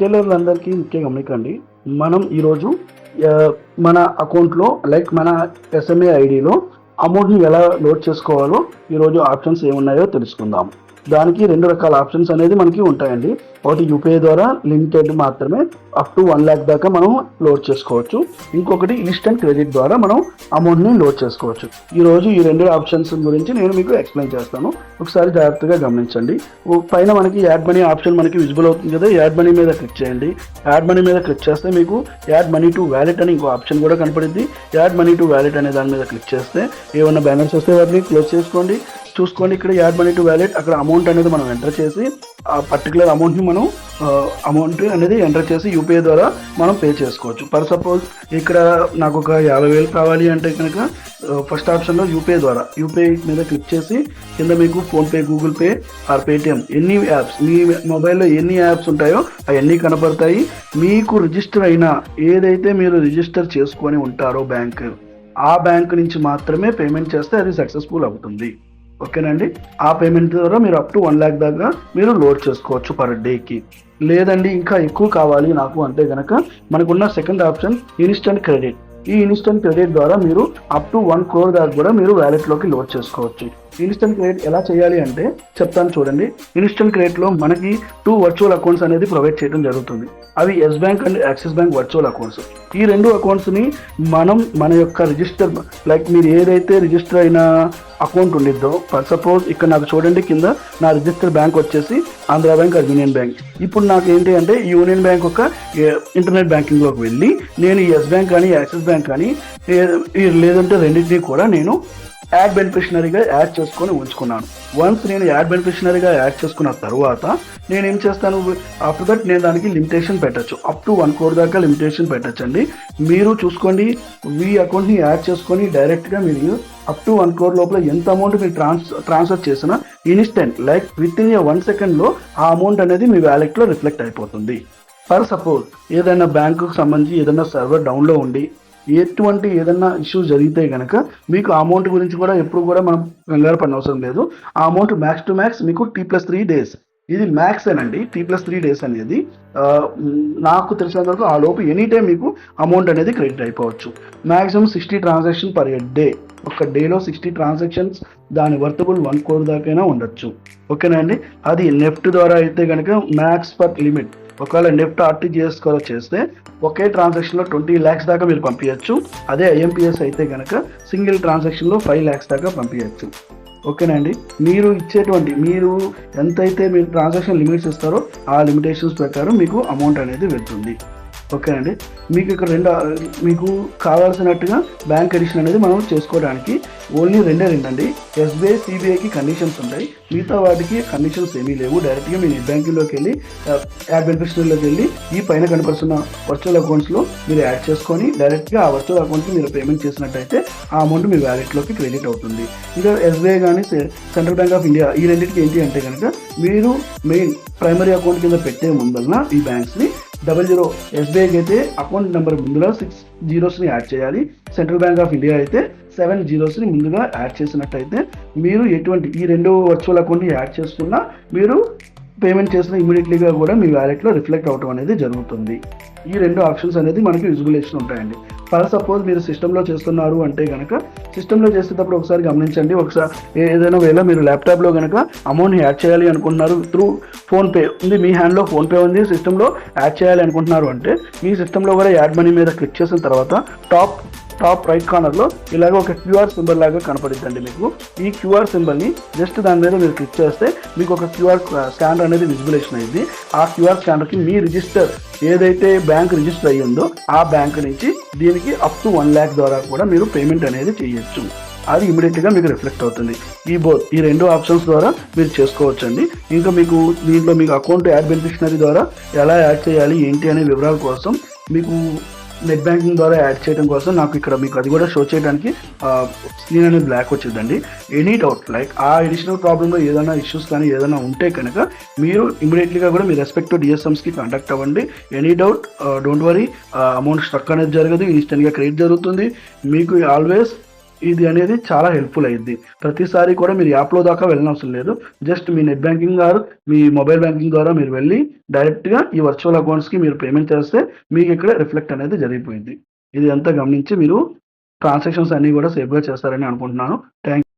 రిటైలర్లందరికీ ముఖ్య గమనికండి. మనం ఈరోజు మన అకౌంట్లో లైక్ మన ఎస్ఎంఏ ఐడిలో అమౌంట్ని ఎలా లోడ్ చేసుకోవాలో ఈరోజు ఆప్షన్స్ ఏమున్నాయో తెలుసుకుందాం. దానికి రెండు రకాల ఆప్షన్స్ అనేది మనకి ఉంటాయండి. ఒకటి యూపీఐ ద్వారా లిమిటెడ్ మాత్రమే అప్ టు వన్ ల్యాక్ దాకా మనం లోడ్ చేసుకోవచ్చు. ఇంకొకటి ఇన్స్టెంట్ క్రెడిట్ ద్వారా మనం అమౌంట్ని లోడ్ చేసుకోవచ్చు. ఈరోజు ఈ రెండు ఆప్షన్స్ గురించి నేను మీకు ఎక్స్ప్లెయిన్ చేస్తాను. ఒకసారి జాగ్రత్తగా గమనించండి. ఓ పైన మనకి యాడ్ మనీ ఆప్షన్ మనకి విజిబుల్ అవుతుంది కదా. యాడ్ మనీ మీద క్లిక్ చేయండి. యాడ్ మనీ మీద క్లిక్ చేస్తే మీకు యాడ్ మనీ టు వ్యాలెట్ అని ఇంకో ఆప్షన్ కూడా కనపడింది యాడ్ మనీ టు వ్యాలెట్ అనే దాని మీద క్లిక్ చేస్తే ఏమన్నా బ్యాలెన్స్ వస్తే వాటిని క్లోజ్ చేసుకోండి. చూసుకోండి ఇక్కడ యాడ్ మనీ టు వ్యాలెట్ అక్కడ అమౌంట్ అనేది మనం ఎంటర్ చేసి ఆ పర్టికులర్ అమౌంట్ని మనం అమౌంట్ అనేది ఎంటర్ చేసి యూపీఐ ద్వారా మనం పే చేసుకోవచ్చు. ఫర్ సపోజ్ ఇక్కడ నాకు ఒక యాభై వేలు కావాలి అంటే కనుక ఫస్ట్ ఆప్షన్లో యూపీఐ ద్వారా యూపీఐ మీద క్లిక్ చేసి కింద మీకు PhonePe Google Pay or Paytm ఎన్ని యాప్స్ మీ మొబైల్లో ఎన్ని యాప్స్ ఉంటాయో అవన్నీ కనపడతాయి. మీకు రిజిస్టర్ అయిన ఏదైతే మీరు రిజిస్టర్ చేసుకొని ఉంటారో బ్యాంక్ ఆ బ్యాంక్ నుంచి మాత్రమే పేమెంట్ చేస్తే అది సక్సెస్ఫుల్ అవుతుంది. ఓకేనండి? ఆ పేమెంట్ ద్వారా మీరు అప్ టు వన్ ల్యాక్ దాకా మీరు లోడ్ చేసుకోవచ్చు పర్ డేకి లేదండి ఇంకా ఎక్కువ కావాలి నాకు అంటే కనుక మనకున్న సెకండ్ ఆప్షన్ ఇన్స్టెంట్ క్రెడిట్ ఈ ఇన్స్టెంట్ క్రెడిట్ ద్వారా మీరు అప్ టు వన్ క్రోర్ దాకా కూడా మీరు వ్యాలెట్లోకి లోడ్ చేసుకోవచ్చు. ఇన్స్టెంట్ క్రెడిట్ ఎలా చేయాలి అంటే చెప్తాను చూడండి. ఇన్స్టెంట్ క్రెడిట్లో మనకి టూ వర్చువల్ అకౌంట్స్ అనేది ప్రొవైడ్ చేయడం జరుగుతుంది. అవి Yes Bank and Axis Bank virtual accounts ఈ రెండు అకౌంట్స్ని మనం మన యొక్క రిజిస్టర్ లైక్ మీరు ఏదైతే రిజిస్టర్ అయిన అకౌంట్ ఉండిద్దో ఫర్ సపోజ్ ఇక్కడ నాకు చూడండి కింద నా రిజిస్టర్ బ్యాంక్ వచ్చేసి Andhra Bank or Union Bank ఇప్పుడు నాకు ఏంటి అంటే యూనియన్ బ్యాంక్ ఒక ఇంటర్నెట్ ఇంటర్నెట్ బ్యాంకింగ్లోకి వెళ్ళి నేను ఎస్ బ్యాంక్ కానీ యాక్సిస్ బ్యాంక్ కానీ లేదంటే రెండింటినీ కూడా నేను యాడ్ బెనిఫిషనరీగా యాడ్ చేసుకొని ఉంచుకున్నాను. వన్స్ నేను యాడ్ బెనిఫిషనరీగా యాడ్ చేసుకున్న తర్వాత నేను ఏం చేస్తాను? ఆఫ్టర్ దట్ నేను దానికి లిమిటేషన్ పెట్టచ్చు. అప్ టు వన్ క్రోర్ దాకా లిమిటేషన్ పెట్టచ్చండి. మీరు చూసుకోండి మీ అకౌంట్ని యాడ్ చేసుకొని డైరెక్ట్గా మీరు అప్ టు వన్ క్రోర్ లోపల ఎంత అమౌంట్ మీరు ట్రాన్స్ ట్రాన్స్ఫర్ చేసినా instant like with in a one సెకండ్లో ఆ అమౌంట్ అనేది మీ వ్యాలెట్లో రిఫ్లెక్ట్ అయిపోతుంది. ఫర్ సపోజ్ ఏదైనా బ్యాంకుకు సంబంధించి ఏదైనా సర్వర్ డౌన్లో ఉండి ఎటువంటి ఏదైనా ఇష్యూస్ జరిగితే కనుక మీకు ఆ అమౌంట్ గురించి కూడా ఎప్పుడు కూడా మనం కంగారు పడిన అవసరం లేదు. ఆ అమౌంట్ మ్యాక్స్ టు మ్యాక్స్ మీకు టీ ప్లస్ త్రీ డేస్ ఇది మ్యాక్స్ అండి టీ ప్లస్ త్రీ డేస్ అనేది నాకు తెలిసినంత వరకు ఆ లోపు ఎనీ టైం మీకు అమౌంట్ అనేది క్రెడిట్ అయిపోవచ్చు. Maximum sixty transaction per day ఒక డేలో సిక్స్టీ ట్రాన్సాక్షన్స్ దాని వర్తబుల్ వన్ కోర్ దాకైనా ఉండొచ్చు. ఓకేనా అండి? అది నెఫ్ట్ ద్వారా అయితే కనుక మ్యాక్స్ పర్ లిమిట్ ఒకవేళ నెఫ్ట్ ఆర్టీజీఎస్ కూడా చేస్తే ఒకే ట్రాన్సాక్షన్లో ట్వంటీ ల్యాక్స్ దాకా మీరు పంపించచ్చు అదే ఐఎంపిఎస్ అయితే కనుక సింగిల్ ట్రాన్సాక్షన్లో ఫైవ్ ల్యాక్స్ దాకా పంపించచ్చు ఓకేనండి మీరు ఇచ్చేటువంటి మీరు ఎంతైతే మీరు ట్రాన్సాక్షన్ లిమిట్స్ ఇస్తారో ఆ లిమిటేషన్స్ ప్రకారం మీకు అమౌంట్ అనేది వెళ్తుంది. ఓకేనండి. మీకు ఇక్కడ రెండు మీకు కావాల్సినట్టుగా బ్యాంక్ అడిషన్ అనేది మనం చేసుకోవడానికి ఓన్లీ రెండే రెండండి ఎస్బీఐ సిబిఐకి కండిషన్స్ ఉంటాయి. మిగతా వాటికి కండిషన్స్ ఏమీ లేవు. డైరెక్ట్గా మీ నెట్ బ్యాంకింగ్లోకి వెళ్ళి యాప్ బెనిఫిషరీలోకి వెళ్ళి ఈ పైన కనపడుతున్న వర్చువల్ అకౌంట్స్లో మీరు యాడ్ చేసుకొని డైరెక్ట్గా ఆ వర్చువల్ అకౌంట్కి మీరు పేమెంట్ చేసినట్టయితే ఆ అమౌంట్ మీ వ్యాలెట్లోకి క్రెడిట్ అవుతుంది. ఇంకా ఎస్బీఐ కానీ సెంట్రల్ బ్యాంక్ ఆఫ్ ఇండియా ఈ రెండింటికి ఏంటి అంటే కనుక మీరు మెయిన్ ప్రైమరీ అకౌంట్ కింద పెట్టే ముందన్న ఈ బ్యాంక్స్ని డబల్ జీరో ఎస్బీఐకి అయితే అకౌంట్ నెంబర్ ముందుగా సిక్స్ జీరోస్ని యాడ్ చేయాలి. సెంట్రల్ బ్యాంక్ ఆఫ్ ఇండియా అయితే సెవెన్ జీరోస్ని ముందుగా యాడ్ చేసినట్టయితే మీరు ఎటువంటి ఈ రెండు వర్చువల్ అకౌంట్ని యాడ్ చేస్తున్నా మీరు పేమెంట్ చేసిన ఇమీడియట్లీగా కూడా మీ వ్యాలెట్లో రిఫ్లెక్ట్ అవడం అనేది జరుగుతుంది. ఈ రెండు ఆప్షన్స్ అనేది మనకి విజిబులేషన్ ఉంటాయండి. ఫర్ సపోజ్ మీరు సిస్టంలో చేస్తున్నారు అంటే కనుక సిస్టంలో చేసేటప్పుడు ఒకసారి గమనించండి. ఒకసారి ఏదైనా వేళ మీరు ల్యాప్టాప్లో కనుక అమౌంట్ యాడ్ చేయాలి అనుకుంటున్నారు త్రూ ఫోన్పే ఉంది. మీ హ్యాండ్లో ఫోన్పే ఉంది. సిస్టంలో యాడ్ చేయాలి అనుకుంటున్నారు అంటే మీ సిస్టంలో కూడా యాడ్ మనీ మీద క్లిక్ చేసిన తర్వాత టాప్ టాప్ రైట్ కార్నర్లో ఇలాగ ఒక క్యూఆర్ సింబల్ లాగా కనపడిద్దండి మీకు. ఈ క్యూఆర్ సింబల్ని జస్ట్ దాని మీద మీరు క్లిక్ చేస్తే మీకు ఒక క్యూఆర్ స్కానర్ అనేది విజిబులేషన్ అయింది ఆ క్యూఆర్ స్కానర్కి మీ రిజిస్టర్ ఏదైతే బ్యాంక్ రిజిస్టర్ అయ్యిందో ఆ బ్యాంక్ నుంచి దీనికి అప్ టు వన్ ల్యాక్ ద్వారా కూడా మీరు పేమెంట్ అనేది చేయొచ్చు. అది ఇమీడియట్గా మీకు రిఫ్లెక్ట్ అవుతుంది. ఈ బో ఈ రెండు ఆప్షన్స్ ద్వారా మీరు చేసుకోవచ్చండి. ఇంకా మీకు దీంట్లో మీకు అకౌంట్ యాడ్ బెనిఫిషనరీ ద్వారా ఎలా యాడ్ చేయాలి ఏంటి అనే వివరాల కోసం మీకు నెట్ బ్యాంకింగ్ ద్వారా యాడ్ చేయడం కోసం నాకు ఇక్కడ మీకు అది కూడా షో చేయడానికి స్క్రీన్ అనేది బ్లాక్ వచ్చిందండి. ఎనీ డౌట్ లైక్ ఆ ఎడిషనల్ ప్రాబ్లంలో ఏదైనా ఇష్యూస్ కానీ ఏదైనా ఉంటే కనుక మీరు ఇమీడియట్లీగా కూడా మీ రెస్పెక్ట్ డిఎస్ఎమ్స్కి కాంటాక్ట్ అవ్వండి. Any doubt don't worry amount struck అనేది జరగదు ఇన్స్టెంట్గా క్రెడిట్ జరుగుతుంది. మీకు ఆల్వేస్ ఇది అనేది చాలా హెల్ప్ఫుల్ అయ్యింది ప్రతిసారి కూడా మీరు యాప్లో దాకా వెళ్ళనవసరం లేదు. జస్ట్ మీ నెట్ బ్యాంకింగ్ గారు మీ మొబైల్ బ్యాంకింగ్ ద్వారా మీరు వెళ్ళి డైరెక్ట్గా ఈ వర్చువల్ అకౌంట్స్కి మీరు పేమెంట్ చేస్తే మీకు ఇక్కడ రిఫ్లెక్ట్ అనేది జరిగిపోయింది. ఇది అంతా గమనించి మీరు ట్రాన్సాక్షన్స్ అన్నీ కూడా సేఫ్గా చేస్తారని అనుకుంటున్నాను. థ్యాంక్